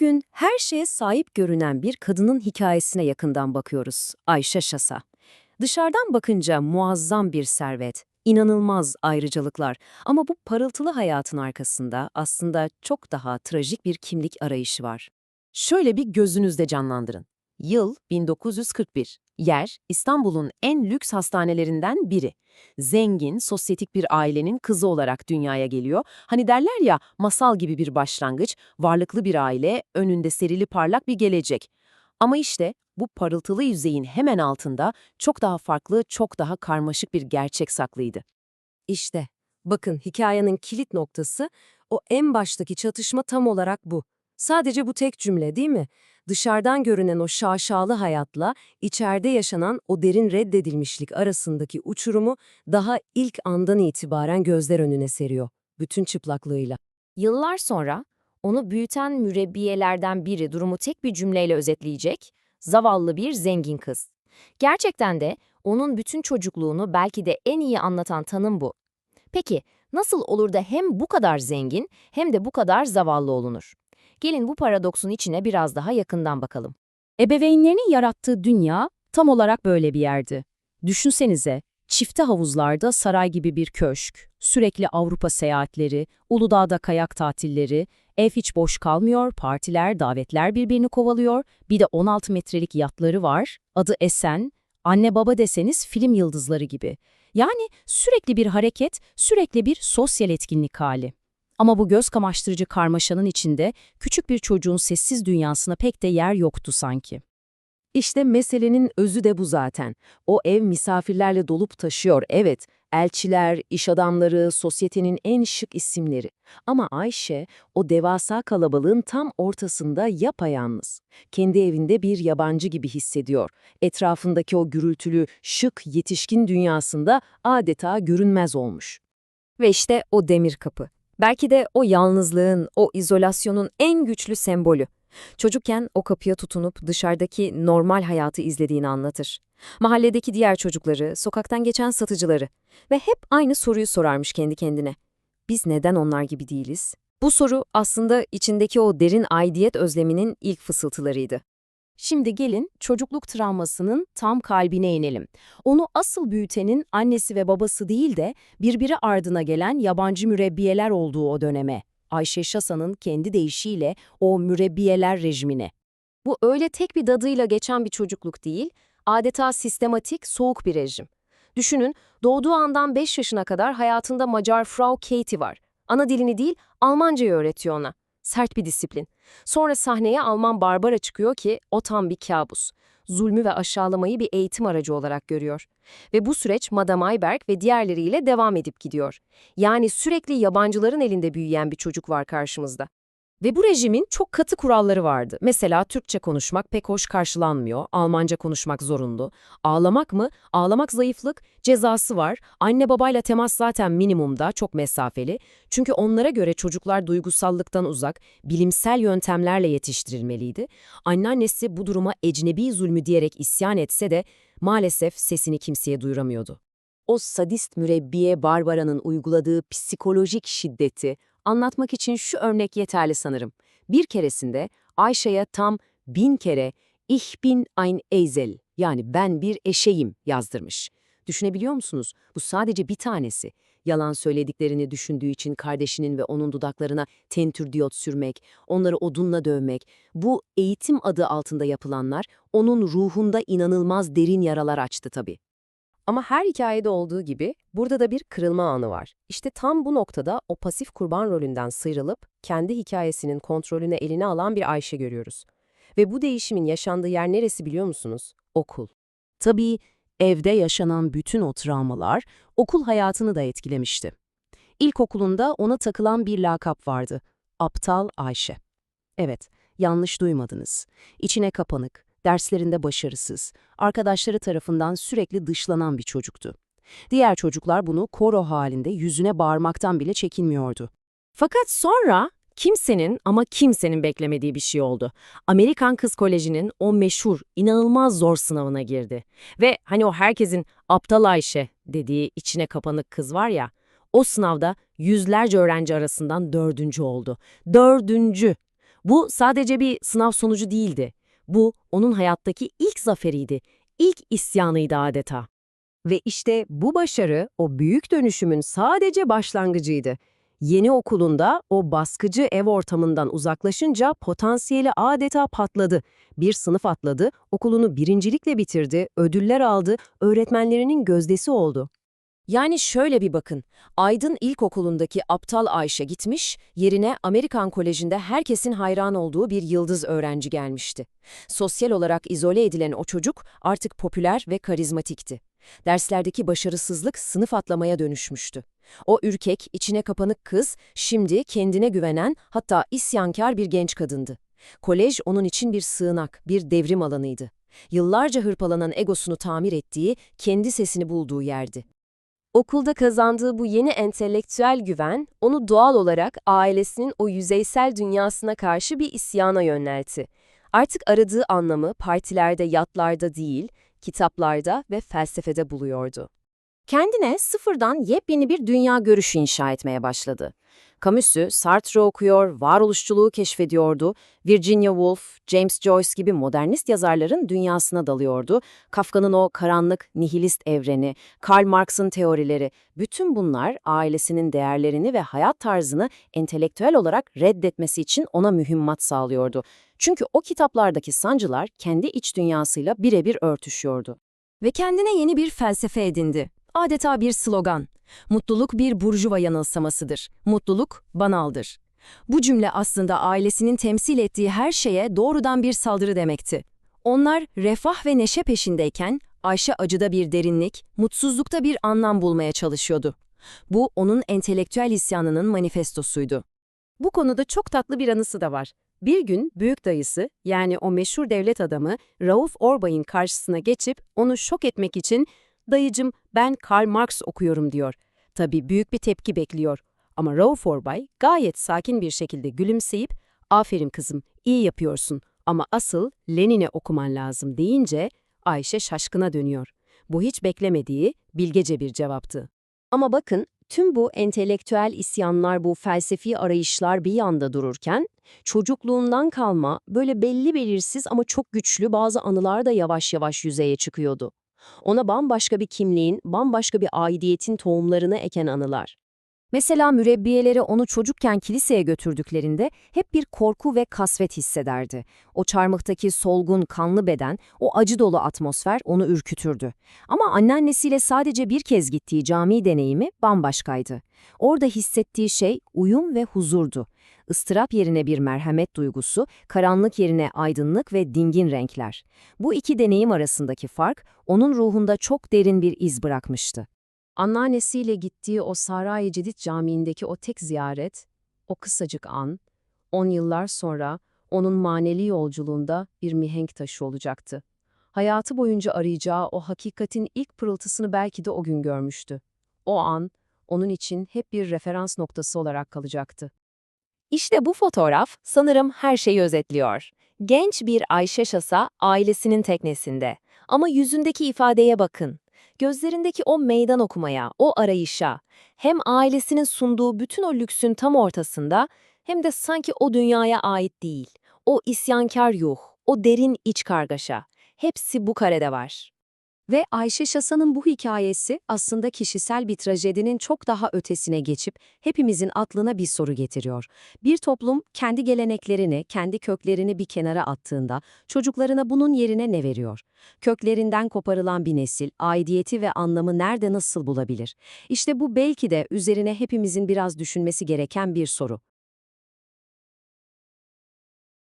Bugün her şeye sahip görünen bir kadının hikayesine yakından bakıyoruz. Ayşe Şasa. Dışarıdan bakınca muazzam bir servet, inanılmaz ayrıcalıklar ama bu parıltılı hayatın arkasında aslında çok daha trajik bir kimlik arayışı var. Şöyle bir gözünüzde canlandırın. Yıl 1941. Yer İstanbul'un en lüks hastanelerinden biri. Zengin, sosyetik bir ailenin kızı olarak dünyaya geliyor. Hani derler ya masal gibi bir başlangıç, varlıklı bir aile, önünde serili parlak bir gelecek. Ama işte bu parıltılı yüzeyin hemen altında çok daha farklı, çok daha karmaşık bir gerçek saklıydı. İşte, bakın hikayenin kilit noktası o en baştaki çatışma tam olarak bu. Sadece bu tek cümle değil mi? Dışarıdan görünen o şaşalı hayatla içeride yaşanan o derin reddedilmişlik arasındaki uçurumu daha ilk andan itibaren gözler önüne seriyor. Bütün çıplaklığıyla. Yıllar sonra onu büyüten mürebbiyelerden biri durumu tek bir cümleyle özetleyecek, zavallı bir zengin kız. Gerçekten de onun bütün çocukluğunu belki de en iyi anlatan tanım bu. Peki nasıl olur da hem bu kadar zengin hem de bu kadar zavallı olunur? Gelin bu paradoksun içine biraz daha yakından bakalım. Ebeveynlerinin yarattığı dünya tam olarak böyle bir yerdi. Düşünsenize, çifte havuzlarda saray gibi bir köşk, sürekli Avrupa seyahatleri, Uludağ'da kayak tatilleri, ev hiç boş kalmıyor, partiler, davetler birbirini kovalıyor, bir de 16 metrelik yatları var, adı Esen, anne baba deseniz film yıldızları gibi. Yani sürekli bir hareket, sürekli bir sosyal etkinlik hali. Ama bu göz kamaştırıcı karmaşanın içinde küçük bir çocuğun sessiz dünyasına pek de yer yoktu sanki. İşte meselenin özü de bu zaten. O ev misafirlerle dolup taşıyor, evet. Elçiler, iş adamları, sosyetenin en şık isimleri. Ama Ayşe, o devasa kalabalığın tam ortasında yapayalnız. Kendi evinde bir yabancı gibi hissediyor. Etrafındaki o gürültülü, şık, yetişkin dünyasında adeta görünmez olmuş. Ve işte o demir kapı. Belki de o yalnızlığın, o izolasyonun en güçlü sembolü. Çocukken o kapıya tutunup dışarıdaki normal hayatı izlediğini anlatır. Mahalledeki diğer çocukları, sokaktan geçen satıcıları ve hep aynı soruyu sorarmış kendi kendine. Biz neden onlar gibi değiliz? Bu soru aslında içindeki o derin aidiyet özleminin ilk fısıltılarıydı. Şimdi gelin çocukluk travmasının tam kalbine inelim. Onu asıl büyütenin annesi ve babası değil de birbiri ardına gelen yabancı mürebbiyeler olduğu o döneme. Ayşe Şasa'nın kendi deyişiyle o mürebbiyeler rejimine. Bu öyle tek bir dadıyla geçen bir çocukluk değil, adeta sistematik, soğuk bir rejim. Düşünün, doğduğu andan 5 yaşına kadar hayatında Macar Frau Katie var. Ana dilini değil, Almancayı öğretiyor ona. Sert bir disiplin. Sonra sahneye Alman Barbara çıkıyor ki o tam bir kabus. Zulmü ve aşağılamayı bir eğitim aracı olarak görüyor. Ve bu süreç Madame Ayberg ve diğerleriyle devam edip gidiyor. Yani sürekli yabancıların elinde büyüyen bir çocuk var karşımızda. Ve bu rejimin çok katı kuralları vardı. Mesela Türkçe konuşmak pek hoş karşılanmıyor, Almanca konuşmak zorunlu. Ağlamak mı? Ağlamak zayıflık, cezası var. Anne babayla temas zaten minimumda, çok mesafeli. Çünkü onlara göre çocuklar duygusallıktan uzak, bilimsel yöntemlerle yetiştirilmeliydi. Anneannesi bu duruma ecnebi zulmü diyerek isyan etse de maalesef sesini kimseye duyuramıyordu. O sadist mürebbiye Barbara'nın uyguladığı psikolojik şiddeti anlatmak için şu örnek yeterli sanırım. Bir keresinde Ayşe'ye tam bin kere Ich bin ein Esel yani ben bir eşeğim yazdırmış. Düşünebiliyor musunuz? Bu sadece bir tanesi. Yalan söylediklerini düşündüğü için kardeşinin ve onun dudaklarına tentür diyot sürmek, onları odunla dövmek, bu eğitim adı altında yapılanlar onun ruhunda inanılmaz derin yaralar açtı tabii. Ama her hikayede olduğu gibi burada da bir kırılma anı var. İşte tam bu noktada o pasif kurban rolünden sıyrılıp kendi hikayesinin kontrolünü eline alan bir Ayşe görüyoruz. Ve bu değişimin yaşandığı yer neresi biliyor musunuz? Okul. Tabii evde yaşanan bütün o travmalar okul hayatını da etkilemişti. İlkokulunda ona takılan bir lakap vardı. Aptal Ayşe. Evet, yanlış duymadınız. İçine kapanık, derslerinde başarısız, arkadaşları tarafından sürekli dışlanan bir çocuktu. Diğer çocuklar bunu koro halinde yüzüne bağırmaktan bile çekinmiyordu. Fakat sonra kimsenin ama kimsenin beklemediği bir şey oldu. Amerikan Kız Koleji'nin o meşhur, inanılmaz zor sınavına girdi. Ve hani o herkesin aptal Ayşe dediği içine kapanık kız var ya, o sınavda yüzlerce öğrenci arasından dördüncü oldu. Dördüncü! Bu sadece bir sınav sonucu değildi. Bu onun hayattaki ilk zaferiydi. İlk isyanıydı adeta. Ve işte bu başarı o büyük dönüşümün sadece başlangıcıydı. Yeni okulunda o baskıcı ev ortamından uzaklaşınca potansiyeli adeta patladı. Bir sınıf atladı, okulunu birincilikle bitirdi, ödüller aldı, öğretmenlerinin gözdesi oldu. Yani şöyle bir bakın. Aydın İlkokulu'ndaki aptal Ayşe gitmiş, yerine Amerikan Koleji'nde herkesin hayran olduğu bir yıldız öğrenci gelmişti. Sosyal olarak izole edilen o çocuk artık popüler ve karizmatikti. Derslerdeki başarısızlık sınıf atlamaya dönüşmüştü. O ürkek, içine kapanık kız, şimdi kendine güvenen, hatta isyankar bir genç kadındı. Kolej onun için bir sığınak, bir devrim alanıydı. Yıllarca hırpalanan egosunu tamir ettiği, kendi sesini bulduğu yerdi. Okulda kazandığı bu yeni entelektüel güven, onu doğal olarak ailesinin o yüzeysel dünyasına karşı bir isyana yöneltti. Artık aradığı anlamı partilerde, yatlarda değil, kitaplarda ve felsefede buluyordu. Kendine sıfırdan yepyeni bir dünya görüşü inşa etmeye başladı. Camus'u, Sartre okuyor, varoluşçuluğu keşfediyordu, Virginia Woolf, James Joyce gibi modernist yazarların dünyasına dalıyordu, Kafka'nın o karanlık, nihilist evreni, Karl Marx'ın teorileri, bütün bunlar ailesinin değerlerini ve hayat tarzını entelektüel olarak reddetmesi için ona mühimmat sağlıyordu. Çünkü o kitaplardaki sancılar kendi iç dünyasıyla birebir örtüşüyordu. Ve kendine yeni bir felsefe edindi. Adeta bir slogan. Mutluluk bir burjuva yanılsamasıdır. Mutluluk banaldır. Bu cümle aslında ailesinin temsil ettiği her şeye doğrudan bir saldırı demekti. Onlar refah ve neşe peşindeyken Ayşe acıda bir derinlik, mutsuzlukta bir anlam bulmaya çalışıyordu. Bu onun entelektüel isyanının manifestosuydu. Bu konuda çok tatlı bir anısı da var. Bir gün büyük dayısı yani o meşhur devlet adamı Rauf Orbay'ın karşısına geçip onu şok etmek için dayıcım ben Karl Marx okuyorum diyor. Tabii büyük bir tepki bekliyor. Ama Rauf Orbay gayet sakin bir şekilde gülümseyip aferin kızım iyi yapıyorsun ama asıl Lenin'e okuman lazım deyince Ayşe şaşkına dönüyor. Bu hiç beklemediği bilgece bir cevaptı. Ama bakın, tüm bu entelektüel isyanlar, bu felsefi arayışlar bir yanda dururken, çocukluğundan kalma, böyle belli belirsiz ama çok güçlü bazı anılar da yavaş yavaş yüzeye çıkıyordu. Ona bambaşka bir kimliğin, bambaşka bir aidiyetin tohumlarını eken anılar. Mesela mürebbiyeleri onu çocukken kiliseye götürdüklerinde hep bir korku ve kasvet hissederdi. O çarmıhtaki solgun, kanlı beden, o acı dolu atmosfer onu ürkütürdü. Ama anneannesiyle sadece bir kez gittiği cami deneyimi bambaşkaydı. Orada hissettiği şey uyum ve huzurdu. Istırap yerine bir merhamet duygusu, karanlık yerine aydınlık ve dingin renkler. Bu iki deneyim arasındaki fark, onun ruhunda çok derin bir iz bırakmıştı. Anneannesiyle gittiği o Saray-ı Cedid Camii'ndeki o tek ziyaret, o kısacık an, on yıllar sonra onun manevi yolculuğunda bir mihenk taşı olacaktı. Hayatı boyunca arayacağı o hakikatin ilk pırıltısını belki de o gün görmüştü. O an, onun için hep bir referans noktası olarak kalacaktı. İşte bu fotoğraf sanırım her şeyi özetliyor. Genç bir Ayşe Şasa ailesinin teknesinde. Ama yüzündeki ifadeye bakın. Gözlerindeki o meydan okumaya, o arayışa, hem ailesinin sunduğu bütün o lüksün tam ortasında hem de sanki o dünyaya ait değil. O isyankar yuh, o derin iç kargaşa. Hepsi bu karede var. Ve Ayşe Şasa'nın bu hikayesi aslında kişisel bir trajedinin çok daha ötesine geçip hepimizin aklına bir soru getiriyor. Bir toplum kendi geleneklerini, kendi köklerini bir kenara attığında çocuklarına bunun yerine ne veriyor? Köklerinden koparılan bir nesil aidiyeti ve anlamı nerede nasıl bulabilir? İşte bu belki de üzerine hepimizin biraz düşünmesi gereken bir soru.